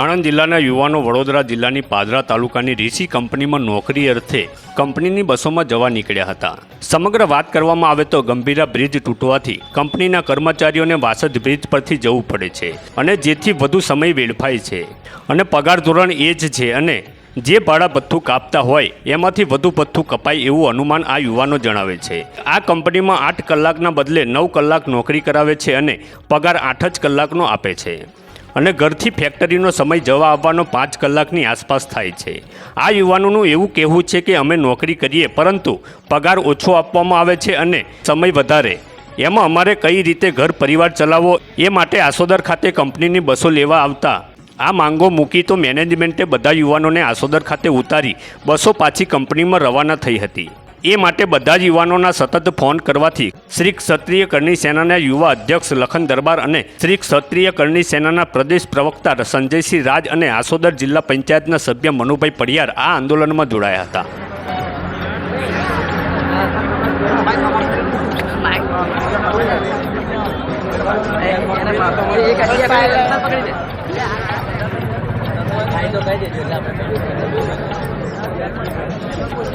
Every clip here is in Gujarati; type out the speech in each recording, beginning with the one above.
આણંદ જિલ્લાના યુવાનો વડોદરા જિલ્લાની પાદરા તાલુકાની રીસી કંપનીમાં નોકરી અર્થે કંપનીની બસોમાં જવા નીકળ્યા હતા. સમગ્ર વાત કરવામાં આવે તો ગંભીરા બ્રિજ તૂટવાથી કંપનીના કર્મચારીઓને વાસદ બ્રિજ પરથી જવું પડે છે અને જેથી વધુ સમય વેડફાય છે. અને પગાર ધોરણ એ જ છે અને જે ભાડા ભથ્થું કાપતા હોય એમાંથી વધુ ભથ્થું કપાય એવું અનુમાન આ યુવાનો જણાવે છે. આ કંપનીમાં આઠ કલાકના બદલે નવ કલાક નોકરી કરાવે છે અને પગાર આઠ જ કલાકનો આપે છે. અને ઘરથી ફેક્ટરીનો સમય જવા આવવાનો પાંચ કલાકની આસપાસ થાય છે. આ યુવાનોનું એવું કહેવું છે કે અમે નોકરી કરીએ, પરંતુ પગાર ઓછો આપવામાં આવે છે અને સમય વધારે. એમાં અમારે કઈ રીતે ઘર પરિવાર ચલાવવો એ માટે આસોદર ખાતે કંપનીની બસો લેવા આવતા. આ માંગો મૂકી તો મેનેજમેન્ટે બધા યુવાનોને આસોદર ખાતે ઉતારી બસો પાછી કંપનીમાં રવાના થઈ હતી. એ માટે બધા જ યુવાનોના સતત ફોન કરવાથી શ્રી ક્ષત્રિય કરણી સેનાના યુવા અધ્યક્ષ લખન દરબાર અને શ્રી ક્ષત્રિય કરણી સેનાના પ્રદેશ પ્રવક્તા સંજયસિંહ રાજ અને આસોદર જિલ્લા પંચાયતના સભ્ય મનુભાઈ પડિયાર આ આંદોલનમાં જોડાયા હતા.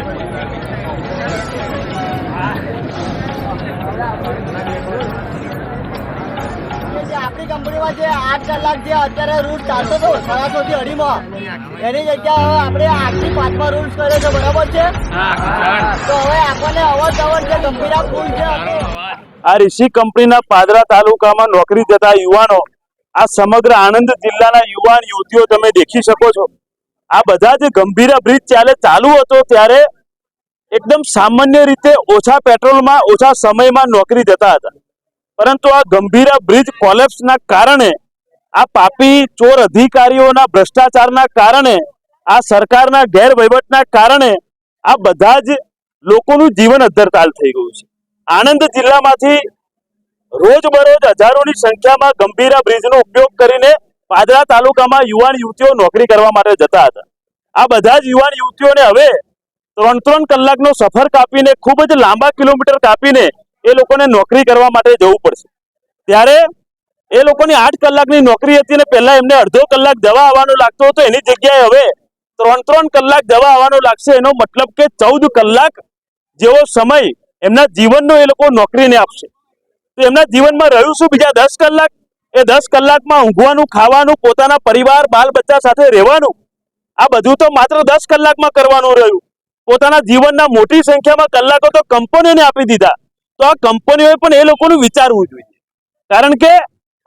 જે આપણી કંપનીમાં જે આઠ કલાક જે અત્યારે રૂટ ચાલતો હતો સાડાસો થી અઢીમાં એની જગ્યાએ હવે આપણે આઠથી પાંચમાં રૂલ્સ કર્યો છે બરાબર છે? તો હવે આપણને અવર જવર જે ગંભીરા પુલ છે આ ઋષિ કંપનીના પાદરા તાલુકામાં નોકરી જતા યુવાનો આ સમગ્ર આણંદ જિલ્લાના યુવાન યુવતીઓ તમે દેખી શકો છો. આ બધા જે ગંભીરા બ્રિજ ચાલે ચાલુ હતો ત્યારે એકદમ સામાન્ય રીતે ઓછા પેટ્રોલમાં, ઓછા સમયમાં નોકરી જતા હતા. પરંતુ આ ગંભીરા બ્રિજ કોલેપ્સના કારણે, આ પાપી ચોર અધિકારીઓના ભ્રષ્ટાચારના કારણે, આ સરકારના ગેરવહીવટના કારણે, આ બધા જ લોકોનું જીવન અદ્ધરતાલ થઈ ગયું છે. આણંદ જિલ્લામાંથી રોજબરોજ હજારોની સંખ્યામાં ગંભીરા બ્રિજનો ઉપયોગ કરીને પાદરા તાલુકામાં યુવાન યુવતીઓ નોકરી કરવા માટે જતા હતા. આ બધા જ યુવાન યુવતીઓને હવે ત્રણ ત્રણ કલાકનો સફર કાપીને, ખૂબ જ લાંબા કિલોમીટર કાપીને એ લોકોને નોકરી કરવા માટે જવું પડશે. ત્યારે એ લોકોની આઠ કલાકની નોકરી હતી અને પહેલા એમને અડધો કલાક જવા આવવાનો લાગતો હતો, એની જગ્યાએ હવે ત્રણ ત્રણ કલાક જવા આવવાનો લાગશે. એનો મતલબ કે ચૌદ કલાક જેવો સમય એમના જીવનનો એ લોકો નોકરીને આપશે. તો એમના જીવનમાં રહ્યું શું? બીજા દસ કલાક? એ દસ કલાકમાં ઊંઘવાનું, ખાવાનું, પોતાના પરિવાર બાલ બચ્ચા સાથે રહેવાનું, આ બધું તો માત્ર દસ કલાકમાં કરવાનું રહ્યું. પોતાના જીવનના મોટી સંખ્યામાં કલાકો તો કંપનીઓને આપી દીધા. તો આ કંપનીઓએ પણ એ લોકોનું વિચારવું જોઈએ. કારણ કે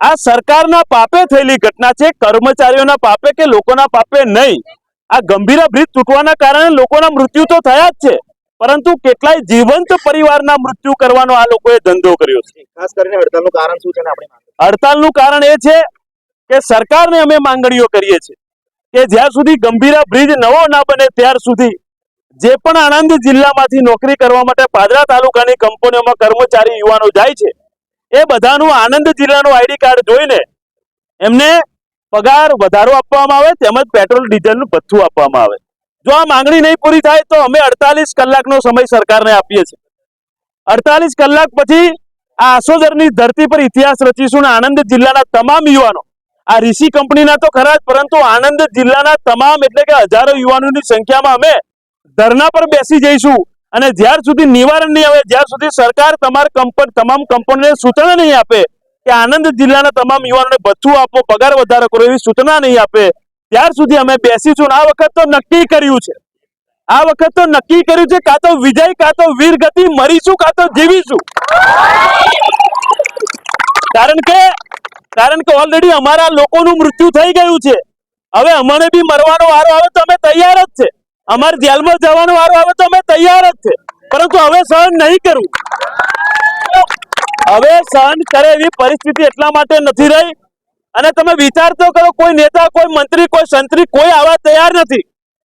આ સરકારના પાપે થયેલી ઘટના છે કર્મચારીઓના પાપે કે લોકોના પાપે નહીં. આ ગંભીર બ્રિજ તૂટવાના કારણે લોકોના મૃત્યુ તો થયા જ છે. પરંતુ કેટલાય જીવંત પરિવારના મૃત્યુ કરવાનો આ લોકોએ ધંધો કર્યો છે. ખાસ કરીને હડતાલનું કારણ શું છે ને હડતાલનું કારણ એ છે કે સરકારને અમે માંગણીઓ કરીએ છીએ કે જ્યાં સુધી ગંભીરા બ્રિજ નવો ના બને ત્યાર સુધી જે પણ આણંદ જિલ્લામાંથી નોકરી કરવા માટે પાદરા તાલુકાની કંપનીઓમાં કર્મચારી યુવાનો જાય છે, એ બધાનું આણંદ જિલ્લાનું આઈડી કાર્ડ જોઈને એમને પગાર વધારો આપવામાં આવે, તેમજ પેટ્રોલ, ડીઝલનું ભથ્થું આપવામાં આવે. જો આ માંગણી નહીં પૂરી થાય તો અમે અડતાલીસ કલાકનો સમય સરકારને આપીએ છીએ. અડતાલીસ કલાક પછી આ આસોદરની ધરતી પર ઇતિહાસ રચીશું આણંદ જિલ્લાના તમામ યુવાનો. આ ઋષિ કંપનીના તો ખરા જ, પરંતુ આણંદ જિલ્લાના તમામ એટલે કે હજારો યુવાનોની સંખ્યામાં અમે ધરના પર બેસી જઈશું. અને જ્યાર સુધી નિવારણ નહીં આવે, જ્યાર સુધી સરકાર તમારા કંપન તમામ કંપનીને સૂચના નહીં આપે કે આનંદ જિલ્લાના તમામ યુવાનોને ભથ્થું આપો પગાર વધારો કરો એવી સૂચના નહીં આપે, ત્યાર સુધી અમે બેસીશું. આ વખત તો નક્કી કર્યું છે. આ વખત તો નક્કી કર્યું છે કાં તો વિજય, કાં તો વીર ગતિ, મરીશું કાં તો જીવીશું. કારણ કે કારણ કે ઓલરેડી અમારા લોકોનું મૃત્યુ થઈ ગયું છે. હવે અમને બી મરવાનો વારો આવે તો અમે તૈયાર જ છે. અમારે જેલમાં જવાનો વારો આવે તો અમે તૈયાર જ છે. પરંતુ હવે સહન નહીં કરવું હવે સહન કરે એવી પરિસ્થિતિ એટલા માટે નથી રહી. અને તમે વિચાર તો કરો, કોઈ નેતા, કોઈ મંત્રી, કોઈ સંત્રી, કોઈ આવા તૈયાર નથી.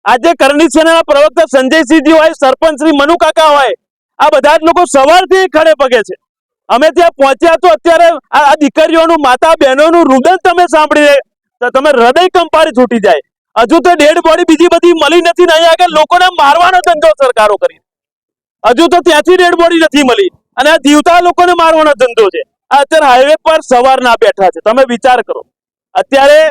આજે કરણી સેનાના પ્રવક્તા સંજયસિંહજી હોય, સરપંચ શ્રી મનુ કાકા હોય, આ બધા જ લોકો સવારથી ખડે પગે છે. અમે ત્યાં પહોંચ્યા તો અત્યારે આ દીકરીઓનું માતા બહેનોનું રુદન તમે સાંભળી તમે હૃદય કંપારી છૂટી જાય. હજુ તો ડેડ બોડી બીજી બધી મળી નથી ને અહીંયા આગળ લોકોને મારવાનો ધંધો સરકારો કરી હજુ તો ત્યાંથી ડેડ બોડી નથી મળી અને આ જીવતા લોકોને મારવાનો ધંધો છે. આ અત્યારે હાઈવે પર સવારના બેઠા છે. તમે વિચાર કરો. અત્યારે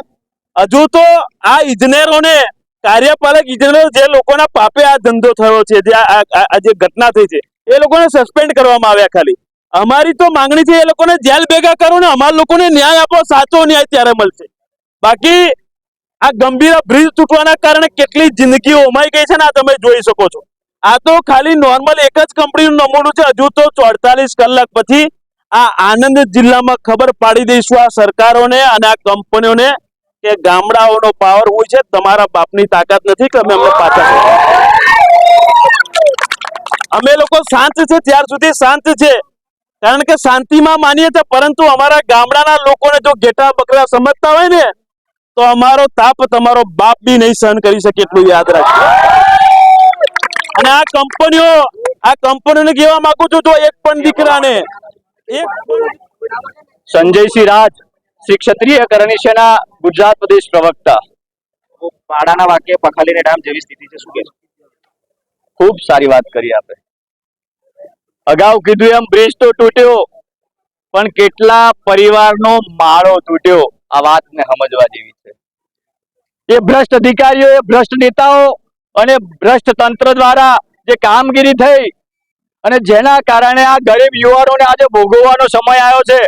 હજુ તો આ ઇજનેરોને કાર્યપાલક ઇજનેરો જે લોકોના પાપે આ ધંધો થયો છે, જે આ- જે ઘટના થઈ છે, એ લોકોને સસ્પેન્ડ કરવામાં આવ્યા ખાલી. અમારી તો માંગણી છે એ લોકોને જેલ ભેગા કરો ને અમારા લોકોને ન્યાય આપો, સાચો ન્યાય ત્યારે મળશે. બાકી આ ગંભીર બ્રિજ તૂટવાના કારણે કેટલી જિંદગીઓ ઉમાઈ ગઈ છે ને આ તમે જોઈ શકો છો. આ તો ખાલી નોર્મલ એક જ કંપનીનું નમૂનું છે, હજુ તો ચોડતાલીસ કલાક પછી આ આનંદ જિલ્લામાં ખબર પાડી દઈશું આ સરકારોને અને આ કંપનીઓને કે ગામડાઓનો પાવર હોય છે, તમારા બાપની તાકાત નથી કે અમે અમને પાછા અમે લોકો શાંત છે, ત્યાર સુધી શાંત છે. કારણ કે શાંતિમાં માનીએ છીએ, પરંતુ અમારા ગામડાના લોકોને જો ઘેટા બકરા સમજતા હોય ને તો અમારો તાપ તમારો બાપ બી નહીં સહન કરી શકે એટલું યાદ રાખજો. અને આ કંપનીઓ આ કંપનીઓને કહેવા માંગુ છું જો એક પણ દીકરાને એક સંજયસિંહ રાજ શ્રી ક્ષત્રિય કરણી સેના ગુજરાત પ્રદેશ પ્રવક્તા. પાડાના વાક્ય પખાલીને ડામ જેવી સ્થિતિ છે શું કે ખૂબ સારી વાત કરી આપે. અગાઉ કીધું એમ બ્રિજ તો તૂટ્યો પણ કેટલા પરિવારનો માળો તૂટ્યો. આ વાતને સમજવા જેવી છે. એ ભ્રષ્ટ અધિકારીઓ એ ભ્રષ્ટ નેતાઓ અને ભ્રષ્ટ તંત્ર દ્વારા જે કામગીરી થઈ અને જેના કારણે આ ગરીબ યુવાનોને આજે ભોગવવાનો સમય આવ્યો છે,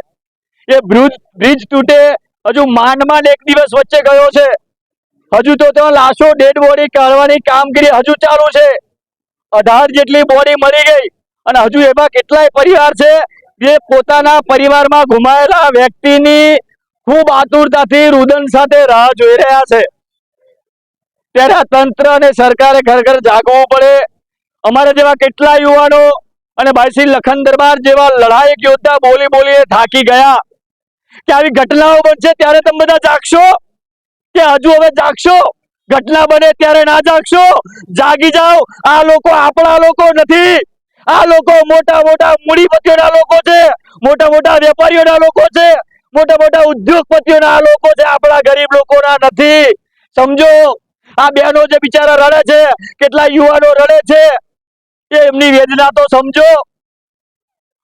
એ બ્રિજ બ્રિજ તૂટે, હજુ માંડ માંડ એક દિવસ વચ્ચે ગયો છે. હજુ તો ત્યાં લાશો, ડેડ બોડી કાઢવાની કામગીરી હજુ ચાલુ છે. અઢાર જેટલી બોડી મળી ગઈ અને હજુ એવા કેટલાય પરિવાર છે, જે પોતાના પરિવારમાં ગુમાયેલા વ્યક્તિની ખૂબ આતુરતાથી રુદન સાથે રાહ જોઈ રહ્યા છે. ત્યારે તંત્ર અને સરકારે ખરેખર જાગવું પડે. અમારા જેવા કેટલા યુવાનો અને ભાઈ લખન દરબાર જેવા લડાયક યોદ્ધા બોલી બોલી થાકી ગયા. કે આવી ઘટનાઓ બનશે ત્યારે તમે બધા જાગશો? કે હજુ હવે જાગશો? ઘટના બને ત્યારે ના જાગશો? જાગી જાઓ. આ લોકો આપણા લોકો નથી. આ લોકો મોટા મોટા મૂડીપતિઓના લોકો છે. મોટા મોટા વેપારીઓના લોકો છે. મોટા મોટા ઉદ્યોગપતિઓના આ લોકો છે આપણા ગરીબ લોકોના નથી. સમજો? આ બહેનો જે બિચારા રડે છે કેટલા યુવાનો રડે છે એમની વેદના તો સમજો.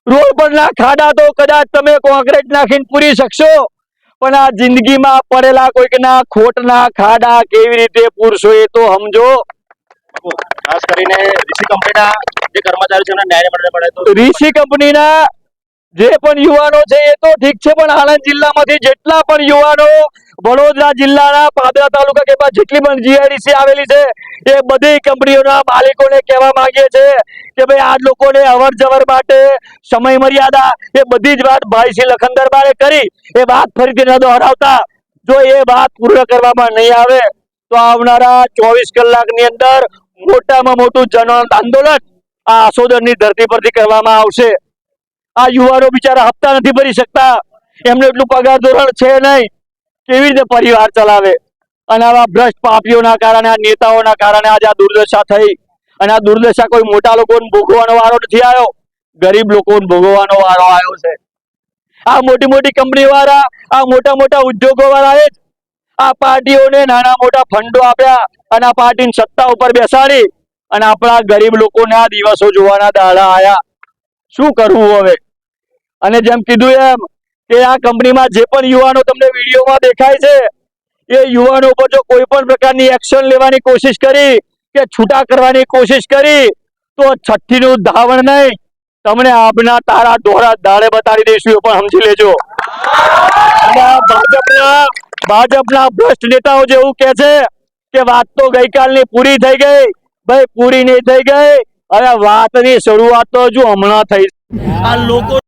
રોડ પરના ખાડા તો કદાચ તમે કોન્ક્રીટ નાખીને પૂરી શકશો પણ આ જિંદગીમાં પડેલા કોઈકના ખોટના ખાડા કેવી રીતે પૂરશો એ તો સમજો. ખાસ કરીને ઋષિ કંપનીના જે કર્મચારીઓ છે એમને ન્યાય મળે તો. ઋષિ કંપનીના જે પણ યુવાનો છે એ તો ઠીક છે, પણ આણંદ જિલ્લામાંથી જેટલા પણ યુવાનો વડોદરા જિલ્લાના પાદરા તાલુકા કે જેટલી પણ જીઆઈડીસી આવેલી છે, એ બધી કંપનીઓના માલિકોને કહેવા માંગીએ છે કે ભાઈ આ લોકોને અવર જવર માટે સમય મર્યાદા એ બધી જ વાત ભાઈ શ્રી લખન કરી, એ વાત ફરીથી ન દોહરાવતા જો એ વાત પૂર્ણ કરવામાં નહીં આવે, તો આવનારા ચોવીસ કલાકની અંદર મોટામાં મોટું જન આંદોલન આ આસોદરની ધરતી પરથી કરવામાં આવશે. આ યુવાનો બિચારા હપ્તા નથી ભરી શકતા. એમને એટલું પગાર ધોરણ છે નહીં. કેવી રીતે પરિવાર ચલાવે? અને આવા ભ્રષ્ટ પાપીઓના કારણે, આ નેતાઓના કારણે આજે આ દુર્દશા થઈ. અને આ દુર્દશા કોઈ મોટા લોકોને ભોગવવાનો વારો નથી આવ્યો. ગરીબ લોકોને ભોગવવાનો વારો આવ્યો છે. આ મોટી મોટી કંપની વાળા આ મોટા મોટા ઉદ્યોગો વાળાએ જ આ પાર્ટીઓને નાના મોટા ફંડો આપ્યા અને આ પાર્ટીની સત્તા ઉપર બેસાડી. અને આપણા ગરીબ લોકોને આ દિવસો જોવાના દાડા આયા. શું કરવું હવે? અને જેમ કીધું એમ કે આ કંપનીમાં જે પણ યુવાનો તમને વિડીયોમાં દેખાય છે, એ યુવાનો ઉપર જો કોઈ પણ પ્રકારની એક્શન લેવાની કોશિશ કરી કે છૂટા કરવાની કોશિશ કરી, તો છઠ્ઠીનું ધાવણ નહીં. તમને આપના તારા દોરા દાડે બતાડી દઈશું, એ પણ સમજી લેજો. ભાજપના ભાજપના ભ્રષ્ટ નેતાઓ જેવું કે છે કે વાત તો ગઈકાલની પૂરી થઈ ગઈ, ભાઈ પૂરી નહીં થઈ ગઈ. હવે વાતની શરૂઆત તો હજુ હમણાં થઈ આ લોકો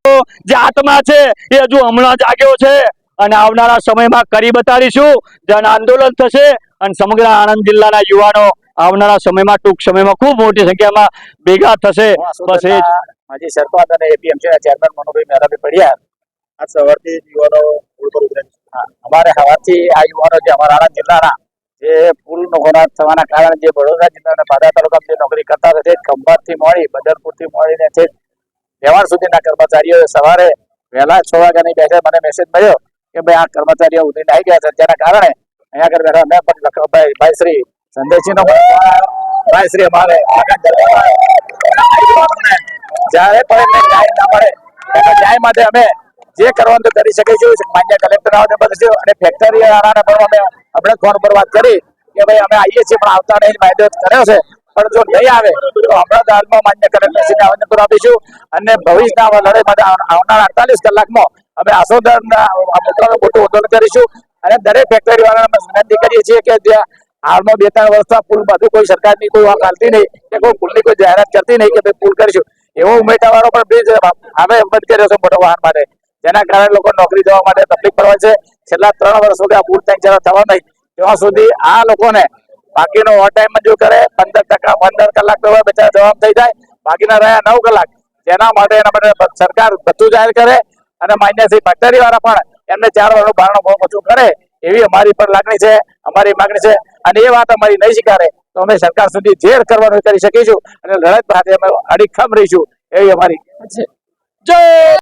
જે આત્મા છે એ હજુ હમણાં જાગ્યો છે. અને આવનારા સમયમાં કરી બતાડીશું. જન આંદોલન થશે અને સમગ્ર આણંદ જિલ્લાના યુવાનો આવનારા સમયમાં ટૂંક સમયમાં ખૂબ મોટી સંખ્યામાં ભેગા થશે. બસ એ માજી સરપંચ અને એપીએમસીના ચેરમેન મનુભાઈ મહેરાભાઈ પડિયા આ સવારથી યુવાનો અમારે સવારથી આ યુવાનો જે અમારા આણંદ જિલ્લાના જે પુલ ખોરાક થવાના કારણે જે વડોદરા જિલ્લાના પાદરા તાલુકામાં નોકરી કરતા હતા, તે ખંભાતથી મળી, બદરપુરથી મળીને છે વ્યવહાર સુધીના કર્મચારીઓ સવારે વહેલા છ વાગ્યાની બેસે મને મેસેજ મળ્યો કે ભાઈ, આ કર્મચારીઓ ઉતરીને આવી ગયા છે. જેના કારણે અહીંયા આગળ બેઠા મેં પણ લખભાઈ ભાઈ શ્રી સંદેશી નો ભાઈ શ્રી, અમારે જ્યારે પણ એમને માટે અમે જે કરવાનું કરી કરી શકીશું માન્ય કલેક્ટર આવે બધું અને ફેક્ટરી વાળાને પણ અમે આપણે ફોન પર વાત કરી કે ભાઈ અમે આવીએ છીએ, પણ આવતા નહીં વાયદો કર્યો છે. પણ જો નહીં આવે, તો હમણાં હાલમાં માન્ય કલેક્ટરશ્રીને આવેદનપત્ર આપીશું. અને ભવિષ્યના લડાઈ માટે આવ- આવનારા અડતાલીસ કલાકમાં અમે આસોદરના મોકલવાનું મોટું આંદોલન કરીશું. અને દરેક ફેક્ટરી વાળાને અમે વિનંતી કરીએ છીએ કે જે હાલમાં બે ત્રણ વર્ષમાં પુલ બધું કોઈ સરકારની કોઈ વાત હાલતી નહીં, કે કોઈ પુલની કોઈ જાહેરાત કરતી નહીં કે ભાઈ પુલ કરીશું. એવો ઉમેટા વાળો પણ બ્રિજ હવે બંધ કર્યો છે મોટો વાહન માટે. જેના કારણે લોકો નોકરી જવા માટે તકલીફ પડવા છે. છેલ્લા ત્રણ વર્ષ સુધી આ ફૂડ ટેન્ક જરા થવા નહીં. ત્યાં સુધી આ લોકોને બાકીનો ઓવર ટાઈમ મંજૂર કરે, પંદર ટકા, પંદર કલાક તો બચારા જવાબ થઈ જાય. બાકીના રહ્યા નવ કલાક. જેના માટે એના માટે સરકાર બધું જાહેર કરે અને માન્ય શ્રી ફેક્ટરી વાળા પણ એમને ચાર વર્ષનું બારણું બહુ ઓછું કરે એવી અમારી પણ લાગણી છે, અમારી માગણી છે. અને એ વાત અમારી નહીં સ્વીકારે તો અમે સરકાર સુધી ઝેર કરવાનું કરી શકીશું અને લડત સાથે અમે અડીખમ રહીશું એવી અમારી છે. જય